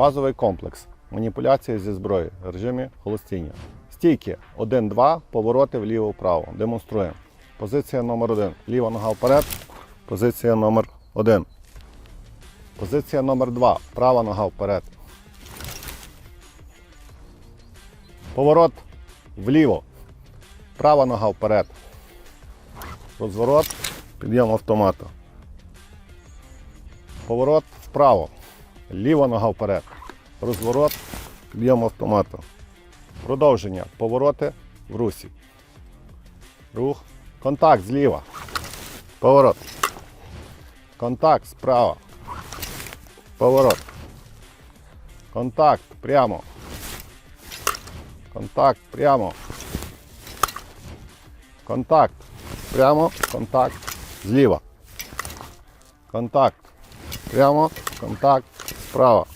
Базовий комплекс. Маніпуляція зі зброєю в режимі холостіння. Стійки 1-2, повороти вліво-вправо. Демонструємо. Позиція номер 1 Ліва нога вперед. Позиція номер 1 Позиція номер 2 Права нога вперед. Поворот вліво. Права нога вперед. Розворот. Підйом автомата. Поворот вправо. Ліва нога вперед. Розворот. Підйом автомата. Продовження. Повороти в русі. Рух. Контакт зліва. Поворот. Контакт справа. Поворот. Контакт прямо. Контакт прямо. Контакт. Прямо. Контакт. Зліва. Контакт. Прямо. Контакт. Право.